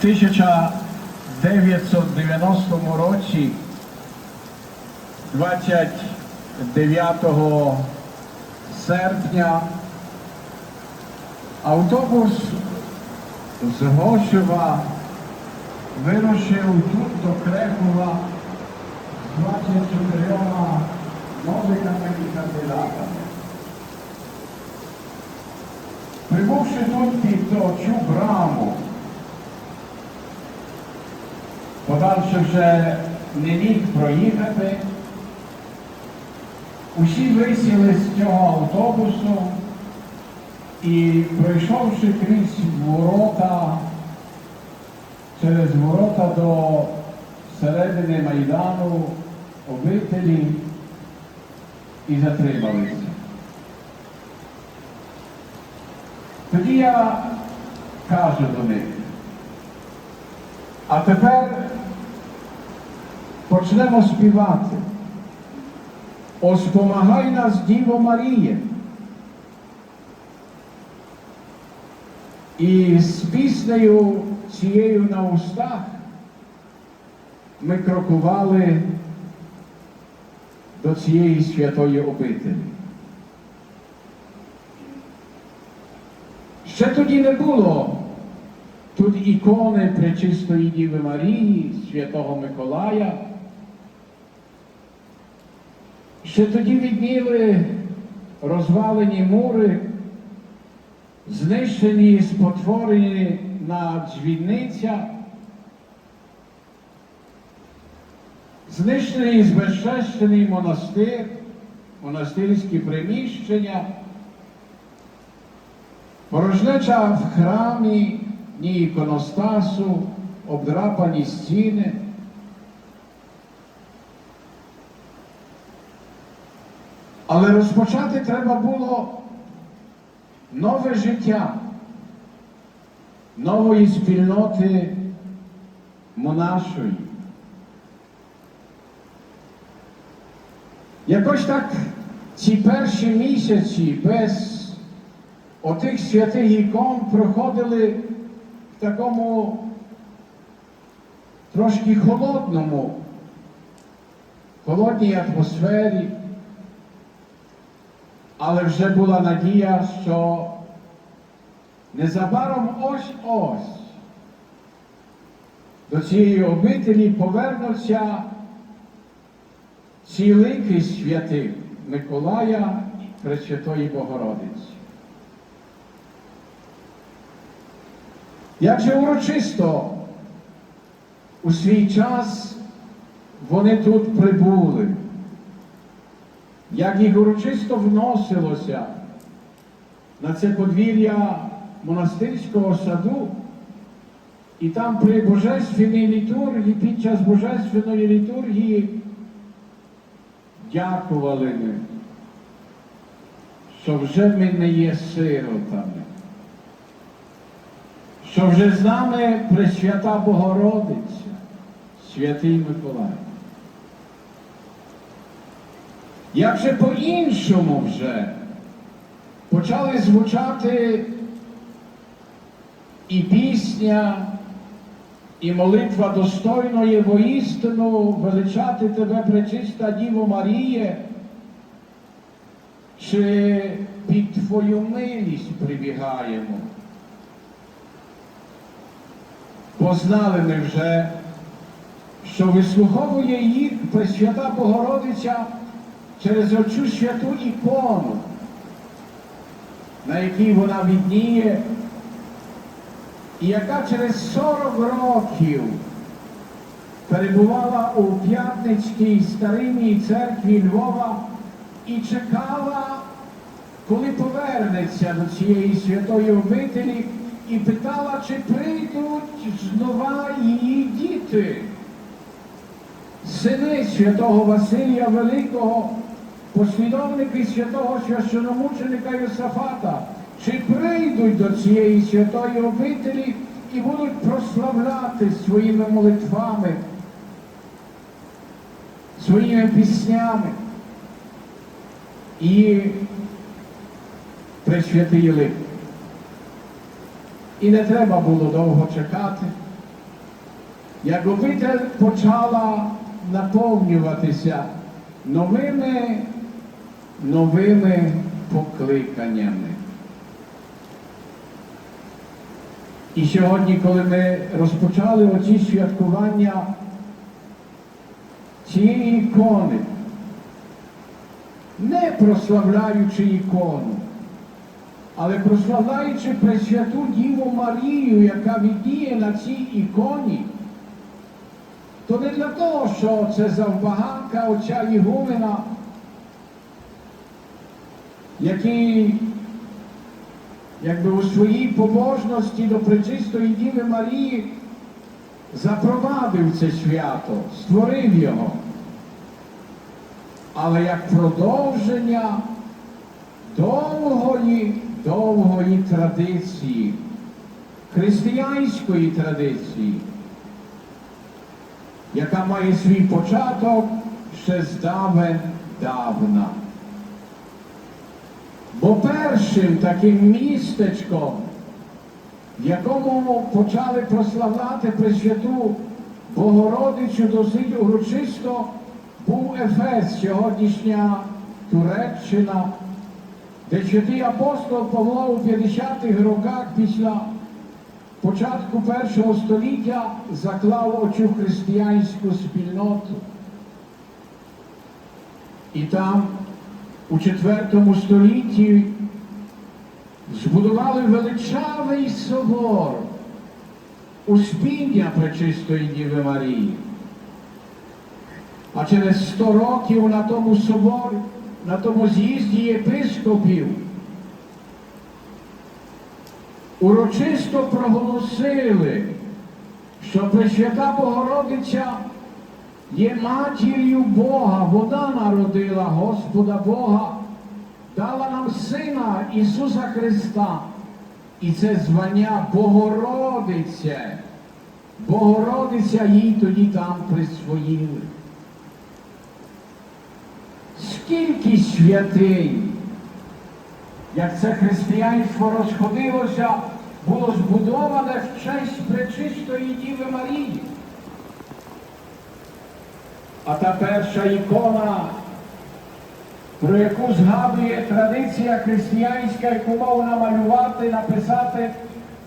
1990 році, 29 серпня, автобус з Гошева вирушив тут до Крехова з 24 новиками і кандидатами. Прибувши тут під цю браму, подальше вже не міг проїхати, усі висіли з цього автобусу і пройшовши крізь ворота, через ворота до середини Майдану, обителі і затрималися. Тоді я кажу до них, а тепер почнемо співати. Ось помагай нас, Діво Маріє. І з піснею цією на устах ми крокували до цієї святої обителі. Ще тоді не було тут ікони Пречистої Діви Марії, Святого Миколая. Ще тоді відніли розвалені мури, знищені, спотворені на дзвіниця, знищений і збезчещений монастир, монастирські приміщення. Порожнеча в храмі, ні іконостасу, обдрапані стіни. Але розпочати треба було нове життя нової спільноти монашої. Якось так ці перші місяці без отих святих ікон проходили в такому трошки холодному, холодній атмосфері, але вже була надія, що незабаром ось-ось до цієї обителі повернуться ці лики святих Миколая Пресвятої Богородиці. Як же урочисто у свій час вони тут прибули, як їх урочисто вносилося на це подвір'я монастирського саду, і там при Божественній літургії, під час Божественної літургії дякували ми, що вже ми не є сиротами що вже з нами Пресвята Богородиця, святий Миколай. Як же по-іншому вже почали звучати і пісня, і молитва достойної воістину величати тебе, пречиста Діво Маріє, чи під Твою милість прибігаємо. Познали ми вже, що вислуховує їх Пресвята Богородиця через оцю святу ікону, на якій вона відніє, і яка через 40 років перебувала у П'ятницькій старинній церкві Львова і чекала, коли повернеться до цієї святої обителі і питала, чи прийдуть знова її діти, сини святого Василія Великого, послідовники святого священомученика Йосафата, чи прийдуть до цієї святої обителі і будуть прославляти своїми молитвами, своїми піснями і присвятили. І не треба було довго чекати. як обитель почала наповнюватися новими, новими покликаннями. І сьогодні, коли ми розпочали оці святкування цієї ікони, не прославляючи ікону, але прославляючи Пресвяту Діву Марію, яка віддіє на цій іконі, то не для того, що це завбаганка отця Ігумена, який якби у своїй побожності до Пречистої Діви Марії запровадив це свято, створив його. Але як продовження довгої, довгої традиції, християнської традиції, яка має свій початок ще з давен давна. Бо першим таким містечком, в якому почали прославляти Пресвяту Богородицю досить урочисто, був Ефес, сьогоднішня Туреччина, де святий апостол Павло у 50-х роках після початку першого століття заклав оцю християнську спільноту. І там у IV столітті збудували величавий собор Успіння Пречистої Діви Марії. А через 100 років на тому соборі, на тому з'їзді єпископів урочисто проголосили, що Пресвята Богородиця є матір'ю Бога, вона народила Господа Бога, дала нам Сина Ісуса Христа. І це звання Богородице. Богородиця їй тоді там присвоїли. Скільки святий, як це християнство розходилося, було збудоване в честь Пречистої Діви Марії. А та перша ікона, про яку згадує традиція християнська, яку мав намалювати, написати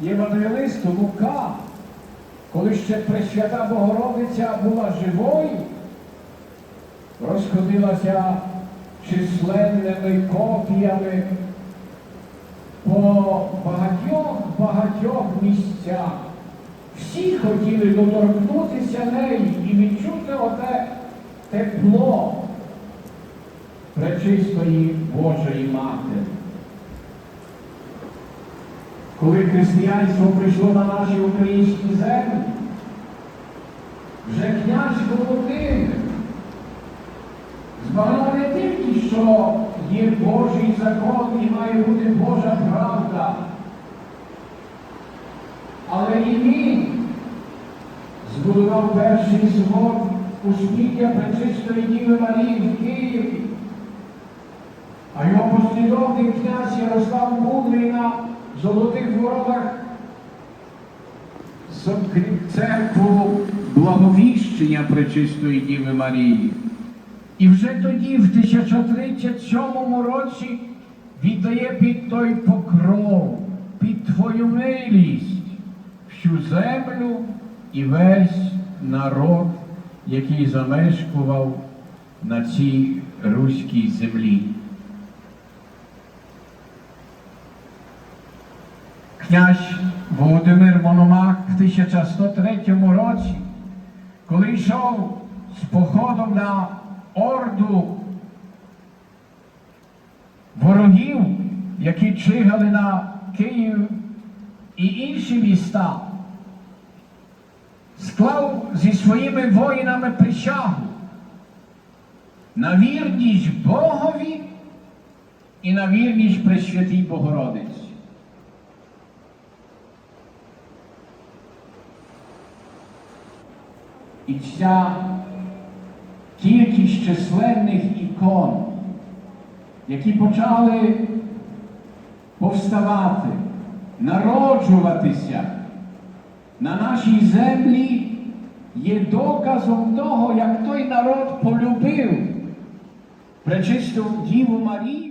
євангелист Лука, коли ще Пресвята Богородиця була живою, розходилася численними копіями по багатьох багатьох місцях. Всі хотіли доторкнутися неї і відчути оте тепло пречистої Божої Матері. Коли християнство прийшло на наші українські землі, вже князь Володимир збагнув не тільки, що є Божий закон і має бути Божа правда, але і він збудував перший собор Успіння Пречистої Діви Марії в Києві. А його послідовник князь Ярослав Мудрий на Золотих Воротах закрив церкву благовіщення Пречистої Діви Марії. І вже тоді, в 1037 році, віддає під той покров, під твою милість всю землю і весь народ, який замешкував на цій руській землі. Князь Володимир Мономах в 1103 році, коли йшов з походом на орду ворогів, які чигали на Київ і інші міста, склав зі своїми воїнами присягу на вірність Богові і на вірність Пресвятій Богородиці. І ця кількість численних ікон, які почали повставати, народжуватися на нашій землі, є доказом того, як той народ полюбив пречисту Діву Марію.